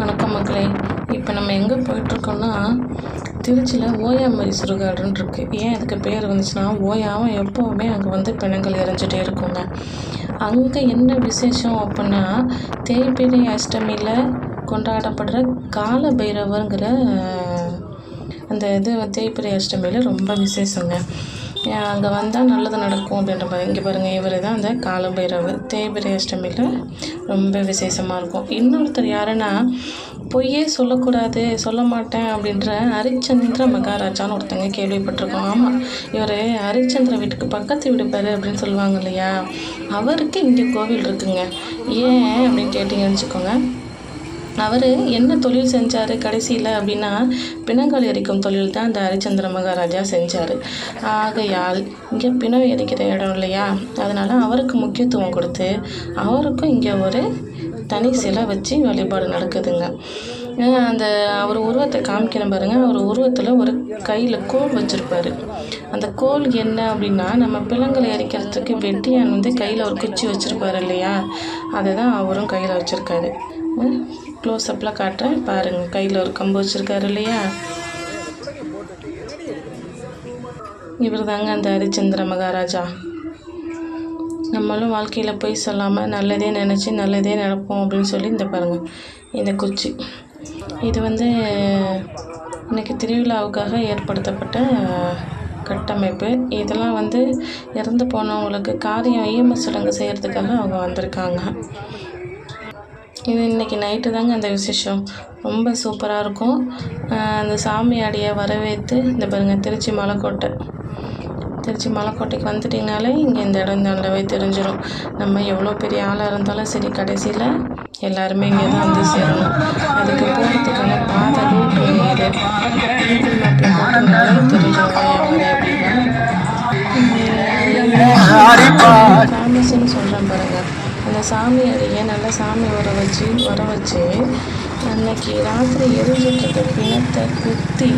வணக்கம் மக்களே. இப்போ நம்ம எங்கே போயிட்டுருக்கோம்னா திருச்சியில் ஓயாமரி சுடுகாடுன்னு இருக்குது ஏன் அதுக்கு பேர் வந்துச்சுன்னா ஓயாவும் எப்போவுமே அங்கே வந்து பிணங்கள் எரிஞ்சிட்டே இருக்குங்க. அங்கே என்ன விசேஷம் அப்படின்னா தேய்பிரை அஷ்டமியில் கொண்டாடப்படுற கால பைரவருங்கிற அந்த இது தேய்பிரை அஷ்டமியில் ரொம்ப விசேஷங்க. அங்கே வந்தால் நல்லது நடக்கும் அப்படின்ற மாதிரி. இங்கே பாருங்கள் இவர் தான் அந்த காலபைரவர். தேய்பிரை அஷ்டமியில் ரொம்ப விசேஷமாக இருக்கும். இன்னொருத்தர் யாருன்னா பொய்யே சொல்லக்கூடாது சொல்ல மாட்டேன் அப்படின்ற ஹரிச்சந்திர மகாராஜான்னு ஒருத்தங்க கேள்விப்பட்டிருக்கோம். ஆமாம் இவர் ஹரிச்சந்திர வீட்டுக்கு பக்கத்து வீடு பாரு அப்படின்னு சொல்லுவாங்க இல்லையா? அவருக்கு இங்கே கோவில் இருக்குங்க. ஏன் அப்படின்னு கேட்டிங்கன்னு வச்சுக்கோங்க. அவர் என்ன தொழில் செஞ்சார் கடைசியில் அப்படின்னா பிணங்கள் எரிக்கும் தொழில் தான் இந்த ஹரிச்சந்திர மகாராஜா செஞ்சார். ஆகையால் இங்கே பிணம் எரிக்கிற இடம் இல்லையா? அதனால் அவருக்கு முக்கியத்துவம் கொடுத்து அவருக்கும் இங்கே ஒரு தனி சிலை வச்சு வழிபாடு நடக்குதுங்க. அந்த அவர் உருவத்தை காமிக்கணும் பாருங்கள் அவர் உருவத்தில் ஒரு கையில் கோல் வச்சுருப்பாரு. அந்த கோல் என்ன அப்படின்னா நம்ம பிள்ளைங்களை எரிக்கிறதுக்கு வெட்டியான் வந்து கையில் ஒரு குச்சி வச்சுருப்பாரு இல்லையா? அதை தான் அவரும் கையில் வச்சுருக்காரு. க்ளோஸ்அப்பில் காட்டுறேன். பாருங்கள் கையில் ஒரு கம்பு வச்சுருக்காரு இல்லையா? இவர் தாங்க அந்த ஹரிச்சந்திர மகாராஜா. நம்மளும் வாழ்க்கையில் போய் சொல்லாமல் நல்லதே நினச்சி நல்லதே நடப்போம் அப்படின்னு சொல்லி இந்த பாருங்கள் இந்த குச்சி. இது வந்து இன்றைக்கி திருவிழாவுக்காக ஏற்படுத்தப்பட்ட கட்டமைப்பு. இதெல்லாம் வந்து இறந்து போனவங்களுக்கு காரியம் ஈம சடங்கு செய்கிறதுக்காக அவங்க வந்திருக்காங்க. இது இன்றைக்கி நைட்டு தாங்க அந்த விசேஷம். ரொம்ப சூப்பராக இருக்கும். அந்த சாமியாடியை வரவேற்று இந்த பாருங்கள் திருச்சி மலைக்கோட்டை. திருச்சி மலைக்கோட்டைக்கு வந்துட்டிங்கனாலே இங்கே இந்த இடம் நல்லாவே தெரிஞ்சிடும் நம்ம எவ்வளோ பெரிய ஆளாக இருந்தாலும் சரி கடைசியில் எல்லாருமே இங்கே தான் வந்து சேரணும். அதுக்கு போகிறதுக்கான பாதை ரூட் இது கூகுள் மேப்பில் போட்டோம்னாலே தெரிஞ்சிடும் சொல்கிறேன் பாருங்கள் அந்த சாமி அறையை நல்லா சாமி வர வச்சு வர வச்சு அன்னைக்கு ராத்திரி எரிஞ்சிட்ருக்க பிணத்தை குத்தி